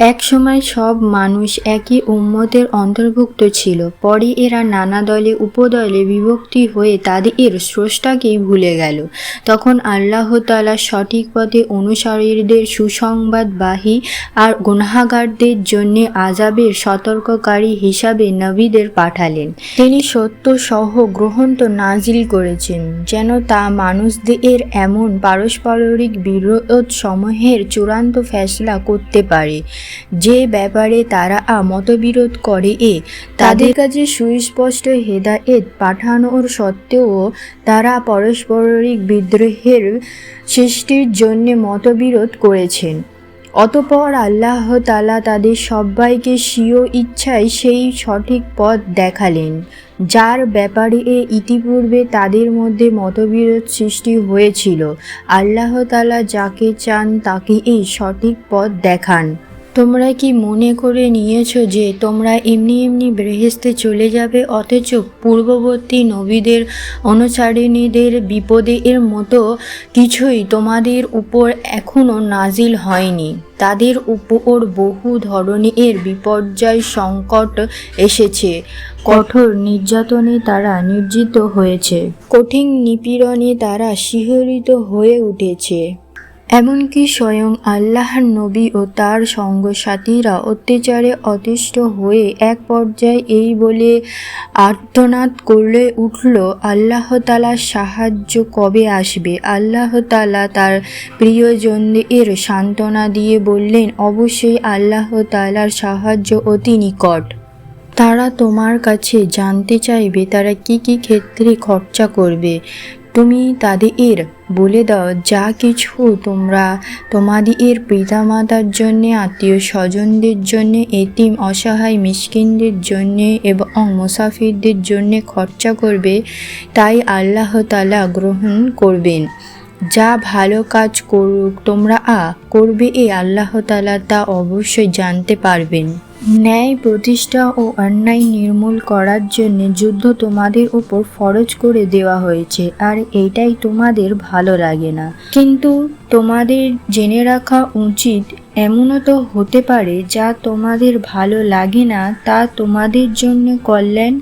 এক সময় সব মানুষ একই উম্মতের অন্তর্ভুক্ত ছিল। পরে এরা নানা দলে, উপদলে বিভক্তি হয়ে তাদের স্রষ্টাকেই ভুলে গেল। তখন আল্লাহ তাআলা সঠিক পথে অনুসারীদের সুসংবাদবাহী আর গুনাহাগারদের জন্য আজাবের সতর্ককারী হিসাবে নবীদের পাঠালেন। তিনি সত্য সহ গ্রহণ তো নাজিল করেছেন, যেন তা মানুষদের এমন পারস্পরিক বিরোধ সমূহের চূড়ান্ত ফেসলা করতে পারে। যে ব্যাপারে তারা মতবিরোধ করে এ, তাদের কাছে সুস্পষ্ট হেদায়েত পাঠানোর সত্ত্বেও তারা পারস্পরিক বিদ্রোহের সৃষ্টির জন্য মতবিরোধ করেছেন। অতপর আল্লাহ তালা তাদের সবাইকে স্বীয় ইচ্ছায় সেই সঠিক পথ দেখালেন, যার ব্যাপারে এ ইতিপূর্বে তাদের মধ্যে মতবিরোধ সৃষ্টি হয়েছিল। আল্লাহ তালা যাকে চান তাকে এই সঠিক পথ দেখান। তোমরা কি মনে করে নিয়েছো যে তোমরা এমনি এমনি বেহেস্তে চলে যাবে? অথচ পূর্ববর্তী নবীদের অনুসারিণীদের বিপদে এর মতো কিছুই তোমাদের উপর এখনও নাজিল হয়নি। তাদের উপর বহু ধরনের বিপর্যয় সংকট এসেছে। কঠোর নির্যাতনে তারা নির্জিত হয়েছে। কঠিন নিপীড়নে তারা শিহরিত হয়ে উঠেছে। এমনকি স্বয়ং আল্লাহর নবী ও তার সঙ্গসাথীরা অত্যাচারে অতিষ্ঠ হয়ে এক পর্যায়ে এই বলে আর্তনাদ করলে উঠল, আল্লাহ তালার সাহায্য কবে আসবে? আল্লাহ তালা তার প্রিয়জনদের সান্ত্বনা দিয়ে বললেন, অবশ্যই আল্লাহ তালার সাহায্য অতি নিকট। তারা তোমার কাছে জানতে চাইবে, তারা কি কি ক্ষেত্রে খরচা করবে। তুমি তাদের বলে দাও, যা কিছু তোমরা তোমাদের পিতামাতার জন্যে আত্মীয় স্বজনদের জন্যে, এতিম, অসহায় মিসকিনদের জন্যে এবং মুসাফিরদের জন্যে খরচা করবে, তাই আল্লাহ তালা গ্রহণ করবেন। যা ভালো কাজ করুক তোমরা আ করবে, এ আল্লাহ তালা তা অবশ্যই জানতে পারবেন। ন্যায় প্রতিষ্ঠা ও অন্যায় নির্মূল করার জন্য যুদ্ধ তোমাদের উপর ফরজ করে দেওয়া হয়েছে, আর এইটাই তোমাদের ভালো লাগে না। কিন্তু তোমাদের জেনে রাখা উচিত এমনও তো হতে পারে যা তোমাদের ভালো লাগে না, তা তোমাদের জন্য কল্যাণ।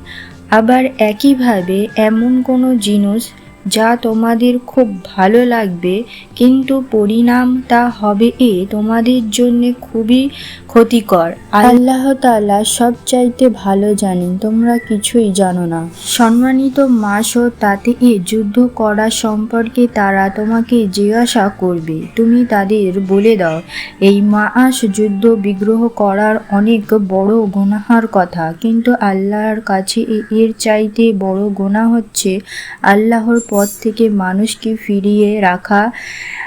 আবার একইভাবে এমন কোনো জিনিস যা তোমাদের খুব ভালো লাগবে কিন্তু পরিণাম তা হবে এ তোমাদের জন্য খুবই ক্ষতিকর। আল্লাহ তালা সব চাইতে ভালো জানেন তোমরা কিছুই জানো না। সম্মানিত মাস ও তাতে এ যুদ্ধ করা সম্পর্কে তারা তোমাকে জিজ্ঞাসা করবে। তুমি তাদের বলে দাও এই মাস যুদ্ধ বিগ্রহ করার অনেক বড় গুনাহার কথা কিন্তু আল্লাহর কাছে এর চাইতে বড় গোনা হচ্ছে আল্লাহর পথ থেকে মানুষকে ফিরিয়ে রাখা,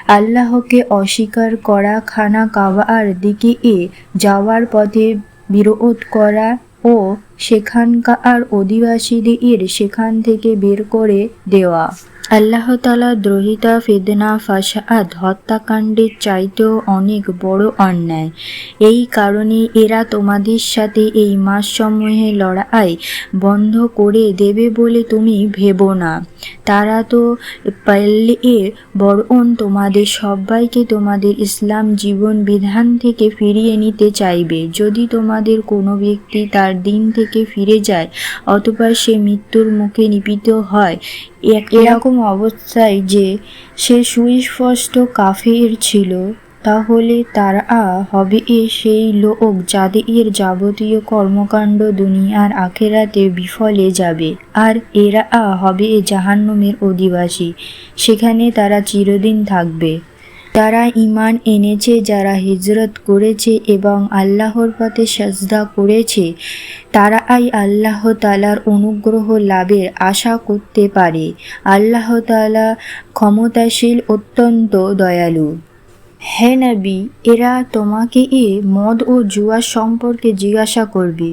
আল্লাহকে অস্বীকার করা, খানা কাবার দিকে এ যাওয়ার পথে বিরোধ করা ও সেখানকার অধিবাসীদের সেখান থেকে বের করে দেওয়া। আল্লাহ তালা দ্রোহিতা, ফেদনা, ফাসাদ, হত্যাকাণ্ডের চাইতেও অনেক বড় অন্যায়। এই কারণে এরা তোমাদের সাথে এই মাস মাসসমূহে লড়াই বন্ধ করে দেবে বলে তুমি ভেবো না। তারা তো পাল্লে এ বরং তোমাদের সবাইকে তোমাদের ইসলাম জীবন বিধান থেকে ফিরিয়ে নিতে চাইবে। যদি তোমাদের কোনো ব্যক্তি তার দিন থেকে ফিরে যায়, অথবা সে মৃত্যুর মুখে নিপীড়িত হয় এক- এরকম অবস্থায় যে সে সুস্পষ্ট কাফের ছিল, তাহলে তারা হবে এ সেই লোক যাদের যাবতীয় কর্মকাণ্ড দুনিয়ার আখেরাতে বিফলে যাবে, আর এরা আ হবে জাহান্নামের অধিবাসী, সেখানে তারা চিরদিন থাকবে। তারা ঈমান এনেছে, যারা হিজরত করেছে এবং আল্লাহর পথে সাজদা করেছে, তারা আই আল্লাহ তালার অনুগ্রহ লাভের আশা করতে পারে। আল্লাহ তালা ক্ষমতাশীল, অত্যন্ত দয়ালু। হে নবী, এরা তোমাকে এ মদ ও জুয়া সম্পর্কে জিজ্ঞাসা করবে।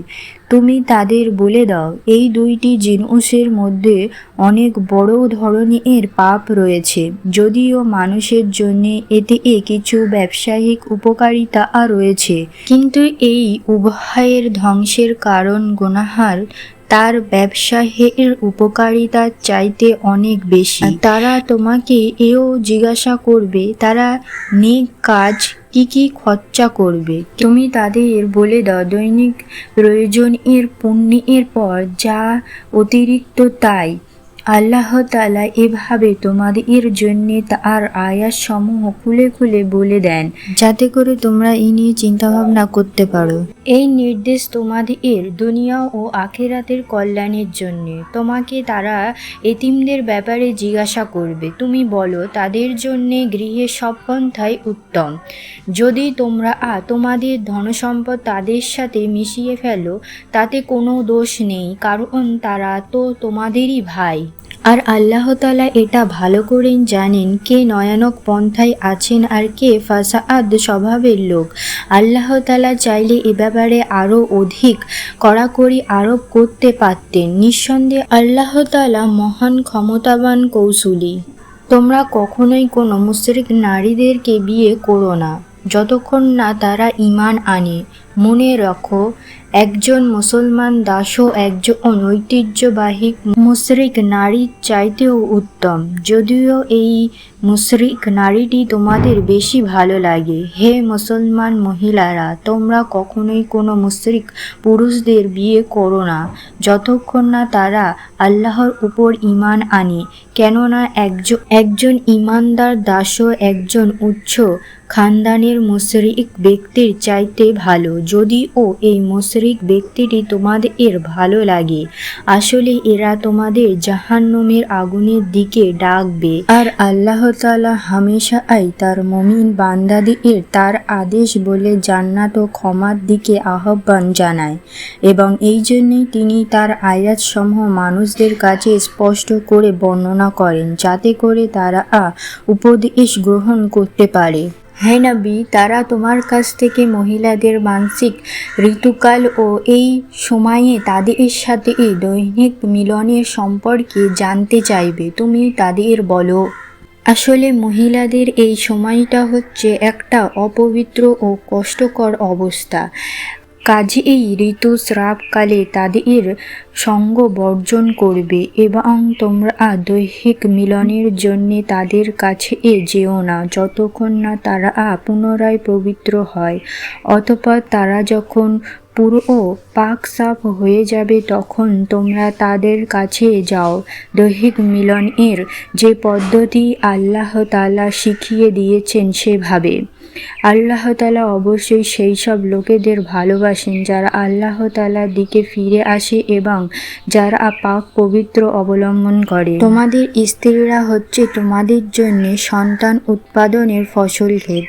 তুমি তাদের বলে দাও, এই দুইটি জিনিসের মধ্যে অনেক বড় ধরনের পাপ রয়েছে। যদিও মানুষের জন্য এতে কিছু ব্যবসায়িক উপকারিতা রয়েছে। কিন্তু এই উভয়ের ধ্বংসের কারণ গুনাহার, তার ব্যবসায়ের উপকারিতার চাইতে অনেক বেশি। তারা তোমাকে এও জিজ্ঞাসা করবে, তারা নেক কাজ কি কি খরচা করবে? তুমি তাদের বলে দাও, দৈনিক প্রয়োজনের পুণ্যের পর যা অতিরিক্ত তাই। আল্লাহ তালা এভাবে তোমাদের জন্য তার আয়াস সমূহ খুলে খুলে বলে দেন, যাতে করে তোমরা এই নিয়ে চিন্তা ভাবনা করতে পারো। এই নির্দেশ তোমাদের দুনিয়া ও আখেরাতের কল্যাণের জন্য। তোমাকে তারা এতিমদের ব্যাপারে জিজ্ঞাসা করবে। তুমি বলো, তাদের জন্য গৃহে সব পন্থাই উত্তম। যদি তোমরা আ, তোমাদের ধনসম্পদ তাদের সাথে মিশিয়ে ফেলো, তাতে কোনো দোষ নেই, কারণ তারা তো তোমাদেরই ভাই। আর আল্লাহ তালা এটা ভালো করেই জানেন কে নয়ানক পন্থায় আছেন আর কে ফাসাদ স্বভাবের লোক। আল্লাহ তালা চাইলে এ ব্যাপারে আরও অধিক কড়াকড়ি আরোপ করতে পারতেন। নিঃসন্দেহে আল্লাহ তালা মহান ক্ষমতাবান কৌশলী তোমরা কখনোই কোনো মুশরিক নারীদেরকে বিয়ে করো না, যতক্ষণ না তারা ঈমান আনে। মনে রাখো, একজন মুসলমান দাসও একজন ঐতিহ্যবাহী মুশরিক নারীর চাইতেও উত্তম। যদিও এই মুশরিক নারীটি তোমাদের বেশি ভালো লাগে। হে মুসলমান মহিলারা, তোমরা কখনোই কোনো মুশরিক পুরুষদের বিয়ে করো না, যতক্ষণ না তারা আল্লাহর উপর ঈমান আনে। কেননা একজন একজন ঈমানদার দাসও একজন উচ্চ খানদানের মুশরিক ব্যক্তির চাইতে ভালো। যদিও এই মুশরিক ব্যক্তিটি তোমাদের এর ভালো লাগে, আসলে এরা তোমাদের জাহান্নমের আগুনের দিকে ডাকবে। আর আল্লাহ তাআলা হামেশা আই তার মমিন বান্দাদের তার আদেশ বলে জান্নাত ও ক্ষমার দিকে আহ্বান জানায় এবং এই জন্যই তিনি তার আয়াতসমূহ মানুষদের কাছে স্পষ্ট করে বর্ণনা করেন, যাতে করে তারা উপদেশ গ্রহণ করতে পারে। হ্যাঁ নবী, তারা তোমার কাছ থেকে মহিলাদের মানসিক ঋতুকাল ও এই সময়ে তাদের সাথে এই দৈনিক মিলনের সম্পর্কে জানতে চাইবে। তুমি তাদের বলো। আসলে মহিলাদের এই সময়টা হচ্ছে একটা অপবিত্র ও কষ্টকর অবস্থা। কাজে এই ঋতুস্রাবকালে তাদের সঙ্গ বর্জন করবে এবং তোমরা দৈহিক মিলনের জন্য তাদের কাছে এ যেও না, যতক্ষণ না তারা পুনরায় পবিত্র হয়। অতপর তারা যখন পুরো পাক সাফ হয়ে যাবে, তখন তোমরা তাদের কাছে যাও। দৈহিক মিলনের যে পদ্ধতি আল্লাহ তালা শিখিয়ে দিয়েছেন সেভাবে। আল্লাহ তালা অবশ্যই সেই সব লোকেদের ভালোবাসেন যারা আল্লাহ তালার দিকে ফিরে আসে এবং যারা পাক পবিত্র অবলম্বন করে। তোমাদের স্ত্রীরা হচ্ছে তোমাদের জন্য সন্তান উৎপাদনের ফসল ক্ষেত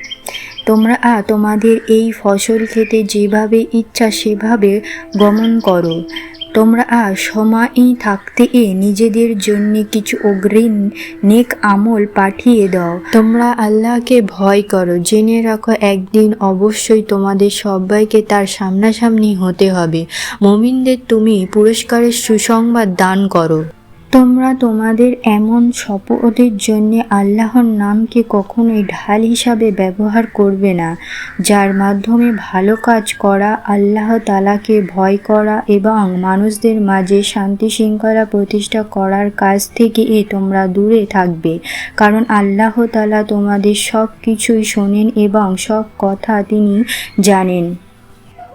তোমরা তোমাদের এই ফসল খেতে যেভাবে ইচ্ছা সেভাবে গমন করো। তোমরা আর সময় থাকতে এ নিজেদের জন্য কিছু অগ্রিম নেক আমল পাঠিয়ে দাও। তোমরা আল্লাহকে ভয় করো। জেনে রাখো, একদিন অবশ্যই তোমাদের সবাইকে তার সামনাসামনি হতে হবে। মমিনদের তুমি পুরস্কারের সুসংবাদ দান করো। তোমরা তোমাদের এমন শপথের জন্য আল্লাহর নামকে কখনোই ঢাল হিসাবে ব্যবহার করবে না, যার মাধ্যমে ভালো কাজ করা, আল্লাহ তালাকে ভয় করা এবং মানুষদের মাঝে শান্তি শৃঙ্খলা প্রতিষ্ঠা করার কাজ থেকে এ তোমরা দূরে থাকবে। কারণ আল্লাহ তালা তোমাদের সব কিছুই শোনেন এবং সব কথা তিনি জানেন।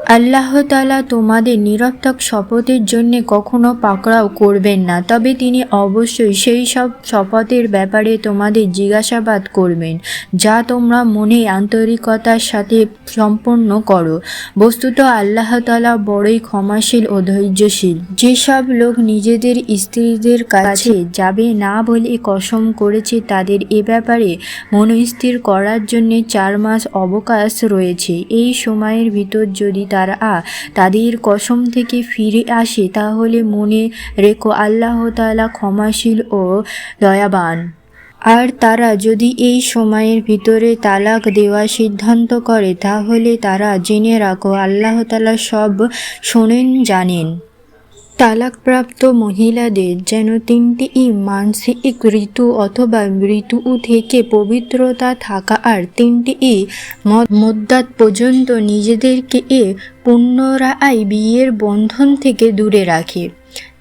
আল্লাহ তালা তোমাদের নিরর্থক শপথের জন্য কখনো পাকড়াও করবেন না, তবে তিনি অবশ্যই সেই সব শপথের ব্যাপারে তোমাদের জিজ্ঞাসাবাদ করবেন, যা তোমরা মনে আন্তরিকতার সাথে সম্পন্ন করো। বস্তুত আল্লাহ তালা বড়ই ক্ষমাশীল ও ধৈর্যশীল। যেসব লোক নিজেদের স্ত্রীদের কাছে যাবে না বলে কসম করেছে, তাদের এ ব্যাপারে মনস্থির করার জন্য চার মাস অবকাশ রয়েছে। এই সময়ের ভিতর যদি তারা তাদের কসম থেকে ফিরে আসে, তাহলে মনে রেখো আল্লাহ তালা ক্ষমাশীল ও দয়াবান। আর তারা যদি এই সময়ের ভিতরে তালাক দেওয়া সিদ্ধান্ত করে, তাহলে তারা জেনে রাখো, আল্লাহ তালা সব শোনেন, জানেন। তালাকপ্রাপ্ত মহিলাদের যেন তিনটি মানসিক ঋতু অথবা ঋতু থেকে পবিত্রতা থাকা আর তিনটি ই মদ্যাত পর্যন্ত নিজেদেরকে এ পুনরায় বিয়ের বন্ধন থেকে দূরে রাখে।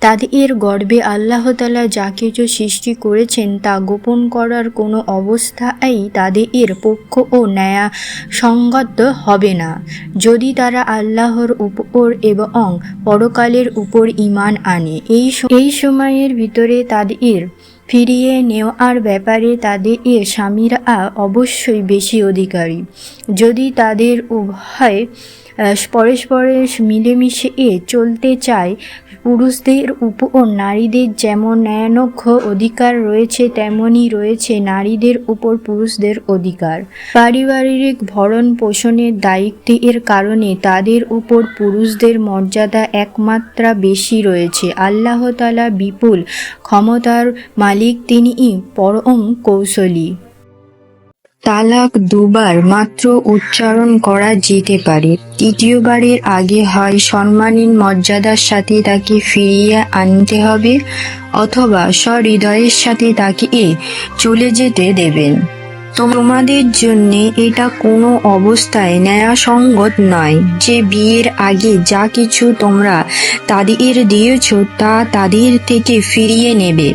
তাদের গর্বে আল্লাহ তালা যা কিছু সৃষ্টি করেছেন তা গোপন করার কোনো অবস্থাই তাদের পক্ষ ও ন্যায় সঙ্গত হবে না। যদি তারা আল্লাহর উপর এবং পরকালের উপর ইমান আনে, এই এই সময়ের ভিতরে তাদের ফিরিয়ে নেওয়ার ব্যাপারে তাদের এর স্বামীরা অবশ্যই বেশি অধিকারী। যদি তাদের উভয় পরস্পরের মিলেমিশে এ চলতে চায়। পুরুষদের উপর নারীদের যেমন ন্যায়ানক্ষ অধিকার রয়েছে, তেমনই রয়েছে নারীদের উপর পুরুষদের অধিকার। পারিবারিক ভরণ পোষণের দায়িত্বের কারণে তাদের উপর পুরুষদের মর্যাদা একমাত্রা বেশি রয়েছে। আল্লাহতালা বিপুল ক্ষমতার মালিক তিনি পরম কৌশলী। তালাক দুবার মাত্র উচ্চারণ করা যেতে পারে। তৃতীয়বারের আগে হয় সম্মানীন মর্যাদার সাথে তাকে ফিরিয়ে আনতে হবে, অথবা সহৃদয়ের সাথে তাকে চলে যেতে দেবেন। তোমাদের জন্য এটা কোনো অবস্থায় ন্যায়সঙ্গত নয় যে বিয়ের আগে যা কিছু তোমরা তাদের দিয়েছ তা তাদের থেকে ফিরিয়ে নেবে।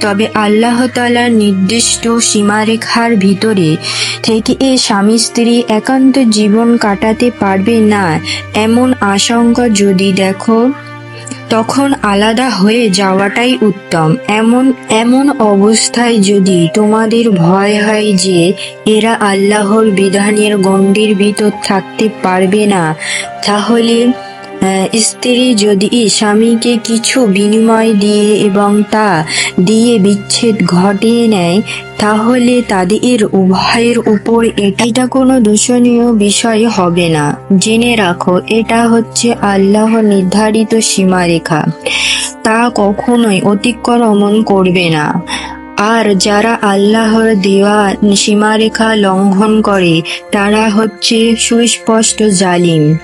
তবে আল্লাহ তালার নির্দিষ্ট সীমারেখার ভিতরে থেকে এ স্বামী স্ত্রী একান্ত জীবন কাটাতে পারবে না, এমন আশঙ্কা যদি দেখো। তখন আলাদা হয়ে যাওয়াটাই উত্তম। এমন এমন অবস্থায় যদি তোমাদের ভয় হয় যে এরা আল্লাহর বিধানের গণ্ডির ভিতর থাকতে পারবে না, তাহলে স্ত্রী যদি স্বামীকে কিছু বিনিময় দিয়ে এবং তা দিয়ে বিচ্ছেদ ঘটিয়ে নেয়, তাহলে তাদের উভয়ের উপর এটা কোনো দূষণীয় বিষয় হবে না। জেনে রাখো, এটা হচ্ছে আল্লাহ নির্ধারিত সীমারেখা। তা কখনোই অতিক্রমণ করবে না। আর যারা আল্লাহর দেওয়া সীমারেখা লঙ্ঘন করে, তারা হচ্ছে সুস্পষ্ট জালিম।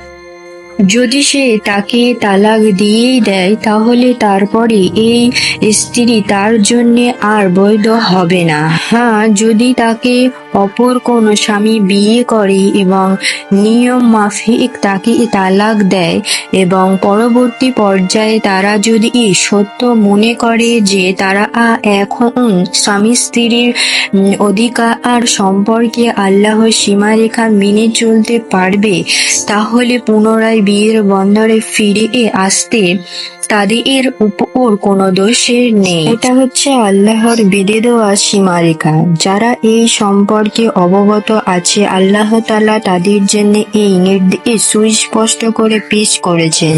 যদি সে তাকে তালাক দিয়েই দেয়, তাহলে তারপরে এই স্ত্রী তার জন্য আর বৈধ হবে না। হ্যাঁ যদি তাকে অপর কোনো স্বামী বিয়ে করে এবং নিয়ম মাফিক তাকে তালাক দেয় এবং পরবর্তী পর্যায়ে তারা যদি সত্য মনে করে যে তারা এখন স্বামী স্ত্রীর অধিকার সম্পর্কে আল্লাহর সীমারেখা মেনে চলতে পারবে, তাহলে পুনরায় বিয়ের বন্দরে ফিরিয়ে আসতে তাদের এর উপর কোনো দোষের নেই। এটা হচ্ছে আল্লাহর বেঁধে দেওয়া সীমারেখা। যারা এই সম্পর্কে অবগত আছে, আল্লাহ তালা তাদের জন্য এই নির্দেশ সুস্পষ্ট করে পেশ করেছেন।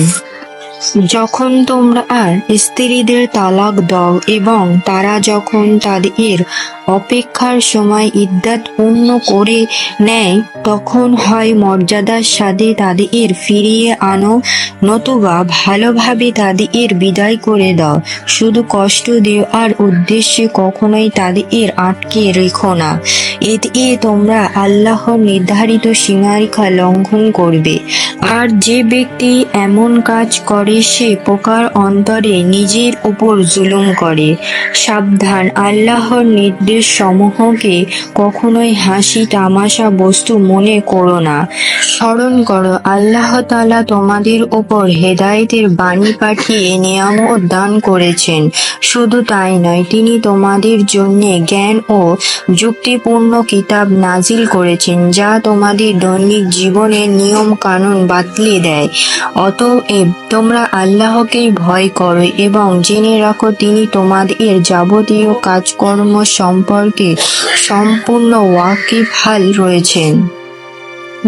যখন তোমরা আর স্ত্রীদের তালাক দাও এবং তারা যখন তাদের অপেক্ষার সময় ইদ্যাত পূর্ণ করে নেয়, তখন হয় মর্যাদার সাথে তাদের ফিরিয়ে আনো, নতুবা ভালোভাবে তাদের বিদায় করে দাও। শুধু কষ্ট দেওয়ার উদ্দেশ্যে কখনোই তাদের আটকে রেখো না। এতে তোমরা আল্লাহর নির্ধারিত সীমারেখা লঙ্ঘন করবে। আর যে ব্যক্তি এমন কাজ করে সে পোকার অন্তরে নিজের উপর জুলুম করে। সাবধান, আল্লাহর নির্দেশ সমূহকে কখনোই হাসি, তামাশা বস্তু মনে করো না। স্মরণ করো, আল্লাহ তালা তোমাদের উপর হেদায়েতের বাণী পাঠিয়ে নিয়ামত দান করেছেন। শুধু তাই নয়, তিনি তোমাদের জন্য জ্ঞান ও যুক্তিপূর্ণ কিতাব নাজিল করেছেন, যা তোমাদের দৈনিক জীবনের নিয়ম কানুন বাতলে দেয়। অতএব তোমরা আল্লাহকেই ভয় করো এবং জেনে রাখো তিনি তোমাদের যাবতীয় কাজকর্ম সম্পর্কে সম্পূর্ণ ওয়াকিফাল রয়েছেন।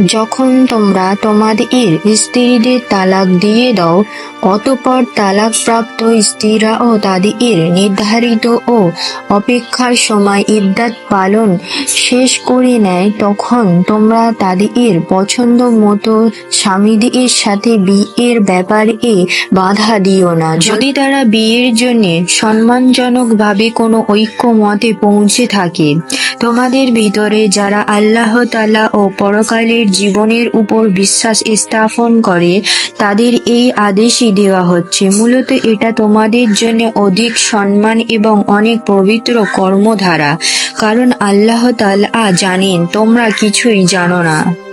যখন তোমরা তোমাদের স্ত্রীদের তালাক দিয়ে দাও, অতপর তালাকপ্রাপ্ত স্ত্রীরাও তাদের নির্ধারিত ও অপেক্ষার সময় ইদ্যাত পালন শেষ করে নেয়, তখন তোমরা তাদের পছন্দ মতো স্বামীদের সাথে বিয়ের ব্যাপারে বাধা দিও না। যদি তারা বিয়ের জন্য সম্মানজনকভাবে কোনো ঐক্যমতে পৌঁছে থাকে, তোমাদের ভিতরে যারা আল্লাহ তালা ও পরকালের জীবনের উপর বিশ্বাস স্থাপন করে, তাদের এই আদেশই দেওয়া হচ্ছে। মূলত এটা তোমাদের জন্য অধিক সম্মান এবং অনেক পবিত্র কর্মধারা। কারণ আল্লাহ তালা জানেন, তোমরা কিছুই জানো না।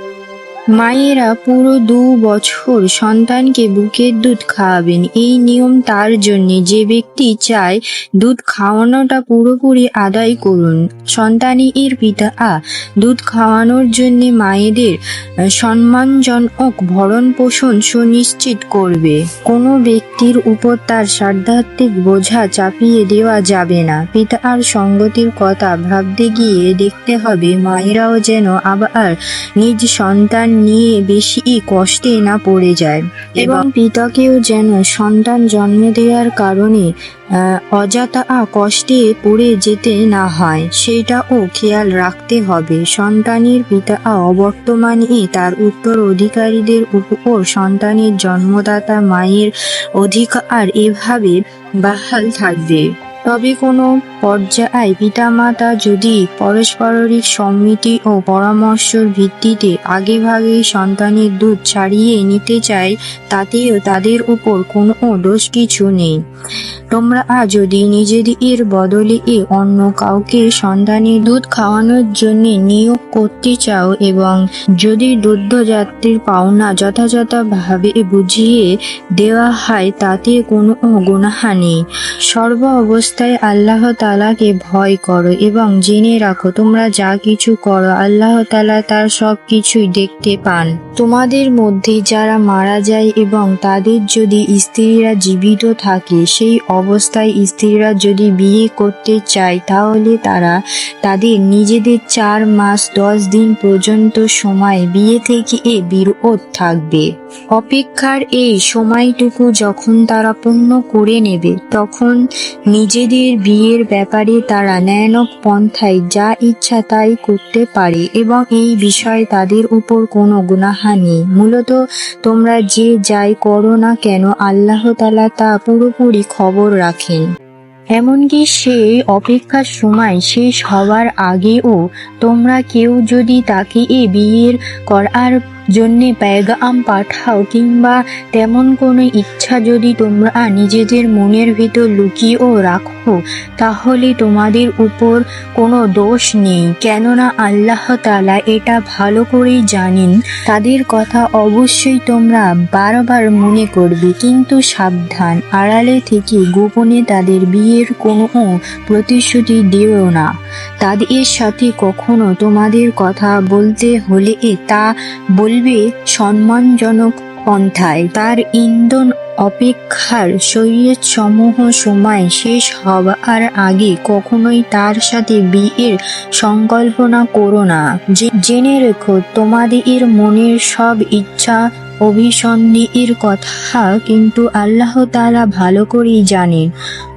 মায়েরা পুরো দু বছর সন্তানকে বুকের দুধ খাওয়াবেন। এই নিয়ম তার জন্য যে ব্যক্তি চায় দুধ খাওয়ানোটা পুরোপুরি আদায় করুন। সন্তানই এর পিতা আ। দুধ খাওয়ানোর জন্য মায়েদের সম্মানজনক ভরণ পোষণ সুনিশ্চিত করবে। কোনো ব্যক্তির উপর তার সাধ্যাত্মিক বোঝা চাপিয়ে দেওয়া যাবে না। পিতা আর সঙ্গতির কথা ভাবতে গিয়ে দেখতে হবে মায়েরাও যেন আবার নিজ সন্তান নিয়ে বেশি কষ্টে না পড়ে যায়। এবং পিতাকেও যেন সন্তান জন্ম দেওয়ার কারণে অযথা কষ্টে পড়ে যেতে না হয় সেটাও খেয়াল রাখতে হবে। সন্তানের পিতা অবর্তমানে তার উত্তর অধিকারীদের উপর সন্তানের জন্মদাতা মায়ের অধিকার এভাবে বাহাল থাকবে। তবে কোনো পর্যায়ে পিতামাতা যদি পারস্পরিক সম্মতি ও পরামর্শের ভিত্তিতে আগেভাগে সন্তানের দুধ ছাড়িয়ে নিতে চায়, তাতেও তাদের উপর কোনো দোষ কিছু নেই। তোমরা যদি নিজেদের বদলে এ অন্য কাউকে সন্তানের দুধ খাওয়ানোর জন্য নিয়োগ করতে চাও এবং যদি দুগ্ধ যাত্রীর পাওনা যথাযথভাবে বুঝিয়ে দেওয়া হয়, তাতে কোনো গুণাহা নেই। সর্ব অবস্থায় আল্লাহ তালাকে ভয় করো এবং জেনে রাখো, তোমরা যা কিছু করো, আল্লাহ তালা তার সব কিছুই দেখতে পান। তোমাদের মধ্যে যারা মারা যায় এবং তাদের যদি স্ত্রীরা জীবিত থাকে, সেই অবস্থায় স্ত্রীরা যদি বিয়ে করতে চায়, তাহলে তারা তাদের নিজেদের চার মাস দশ দিন পর্যন্ত সময় বিয়ে থেকে এ বিরোধ থাকবে। অপেক্ষার এই সময়টুকু যখন তারা পূর্ণ করে নেবে, তখন নিজেদের বিয়ের ব্যাপারে তারা ন্যায়নক পন্থায় যা ইচ্ছা তাই করতে পারে এবং এই বিষয়ে তাদের উপর কোনো গুনাহা নেই। মূলত তোমরা যে যাই করো না কেন আল্লাহ তালা তা পুরোপুরি খবর রাখেন। এমনকি সেই অপেক্ষার সময় শেষ হওয়ার আগেও তোমরা কেউ যদি তাকে এ বিয়ের করার জন্যে প্যাগাম পাঠাও কিংবা তেমন কোনো ইচ্ছা যদি তোমরা নিজেদের মনের ভিতর লুকিয়েও রাখো, তাহলে তোমাদের উপর কোনো দোষ নেই। কেননা আল্লাহ তালা এটা ভালো করেই জানেন। তাদের কথা অবশ্যই তোমরা বারবার মনে করবে, কিন্তু সাবধান। আড়ালে থেকে গোপনে তাদের বিয়ের কোনো প্রতিশ্রুতি দিও না। তাদের সাথে কখনো তোমাদের কথা বলতে হলে তা তা বলবে সম্মানজনক পন্থায় তার ইন্ধন অপেক্ষার শরীরের সমূহ সময় শেষ হওয়ার আগে কখনোই তার সাথে বিয়ের সংকল্পনা করো না। জেনে রেখো, তোমাদের মনের সব ইচ্ছা, অভিসন্ধির কথা কিন্তু আল্লাহ তাআলা ভালো করেই জানেন।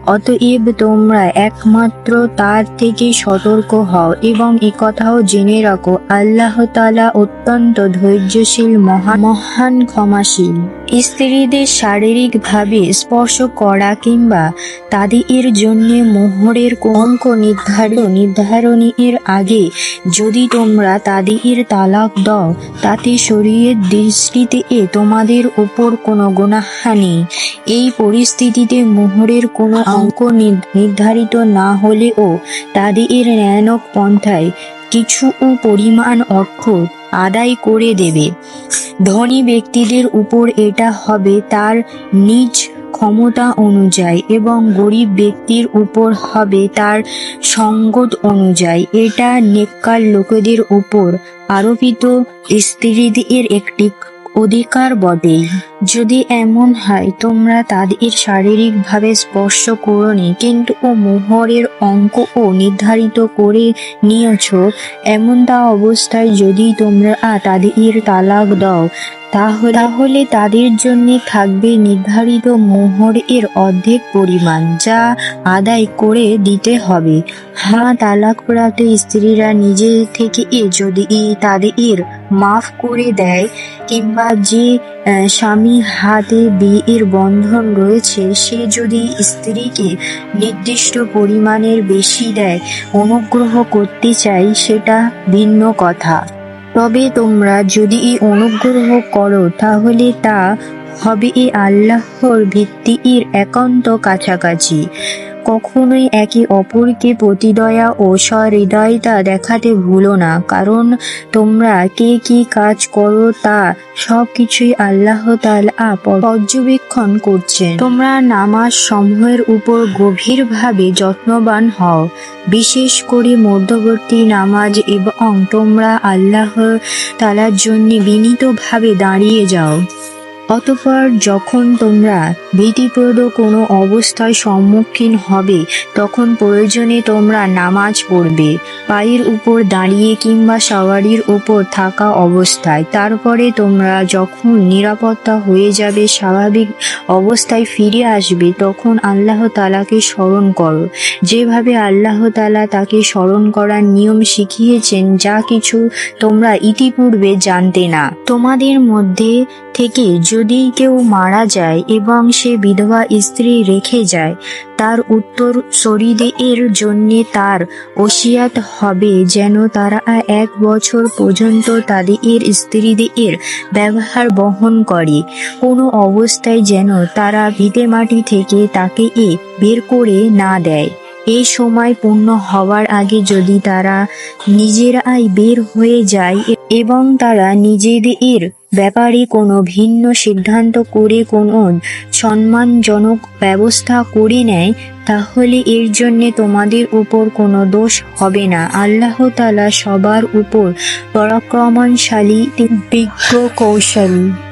অতএব তোমরা একমাত্র তার থেকে সতর্ক হও এবং একথাও জেনে রাখো, আল্লাহ তাআলা অত্যন্ত ধৈর্যশীল, মহা, মহান, ক্ষমাশীল। স্ত্রীদের শারীরিকভাবে স্পর্শ করা কিংবা তাদের জন্য মোহরের অঙ্ক নির্ধারণ নির্ধারণের আগে যদি তোমরা তাদের তালাক দাও, তাতে শরীরের দৃষ্টিতে তোমাদের উপর কোনো গুনাহা নেই। এই পরিস্থিতিতে মোহরের কোনো অঙ্ক নির্ধারিত না হলেও তাদের ন্যায়নক পন্থায় কিছু পরিমাণ অর্থ আদায় করে দেবে। ধনী ব্যক্তিদের উপর এটা হবে তার নিজ ক্ষমতা অনুযায়ী এবং গরিব ব্যক্তির উপর হবে তার সঙ্গত অনুযায়ী। এটা নেককার লোকেদের উপর আরোপিত স্ত্রীদের একটি অধিকার বটেই যদি এমন হয়, তোমরা তাদের শারীরিকভাবে স্পর্শ করনি, কিন্তু ও মোহরের অঙ্ক ও নির্ধারিত করে নিয়েছ এমন তা অবস্থায় যদি তোমরা তাদের তালাক দাও। তাহলে তাদের জন্য থাকবে নির্ধারিত মোহরের অর্ধেক পরিমাণ, যা আদায় করে দিতে হবে। হ্যাঁ তালাকপ্রাপ্ত স্ত্রীরা নিজে থেকে এ যদি তাদের মাফ করে দেয়, কিংবা যে স্বামী হাতে বিয়ের বন্ধন রয়েছে, সে যদি স্ত্রীকে নির্দিষ্ট পরিমাণের বেশি দেয়, অনুগ্রহ করতে চাই, সেটা ভিন্ন কথা। তবে তোমরা যদি এই অনুগ্রহ করো, তাহলে তা হবে এ আল্লাহর ভিত্তি ভিত্তির একান্ত কাছাকাছি। কখনোই একে অপরকে প্রতিদয়া ও সহৃদয়তা দেখাতে ভুলো না, কারণ তোমরা কে কি কাজ করো তা সব কিছুই আল্লাহ পর্যবেক্ষণ করছেন। তোমরা নামাজ সমূহের উপর গভীরভাবে যত্নবান হও। বিশেষ করে মধ্যবর্তী নামাজ এবং তোমরা আল্লাহ তালার জন্য বিনীতভাবে দাঁড়িয়ে যাও। অতঃপর যখন তোমরা ভীতিপ্রদ কোনো অবস্থায় সম্মুখীন হবে, তখন প্রয়োজনে তোমরা নামাজ পড়বে, পায়ের উপর দাঁড়িয়ে কিংবা সওয়ারির উপর থাকা অবস্থায়। তারপরে তোমরা যখন নিরাপত্তা হয়ে যাবে, স্বাভাবিক অবস্থায় ফিরে আসবে, তখন আল্লাহ তালাকে স্মরণ করো। যেভাবে আল্লাহ তালা তাকে স্মরণ করার নিয়ম শিখিয়েছেন, যা কিছু তোমরা ইতিপূর্বে জানতে না। তোমাদের মধ্যে থেকে যদি কেউ মারা যায় এবং সে বিধবা স্ত্রী রেখে যায়, তার উত্তর এর জন্য তার ওসিয়াত হবে যেন তারা এক বছর পর্যন্ত তাদের স্ত্রীদের ব্যবহার বহন করে। কোনো অবস্থায় যেন তারা ভিটে মাটি থেকে তাকে এ বের করে না দেয়। এই সময় পূর্ণ হওয়ার আগে যদি তারা নিজেরাই বের হয়ে যায় এবং তারা নিজেদের ব্যাপারে কোনো ভিন্ন সিদ্ধান্ত করে কোনো সম্মানজনক ব্যবস্থা করে নেয়, তাহলে এর জন্য তোমাদের উপর কোনো দোষ হবে না। আল্লাহ তালা সবার উপর পরাক্রমণশালী বিজ্ঞ, কৌশলী।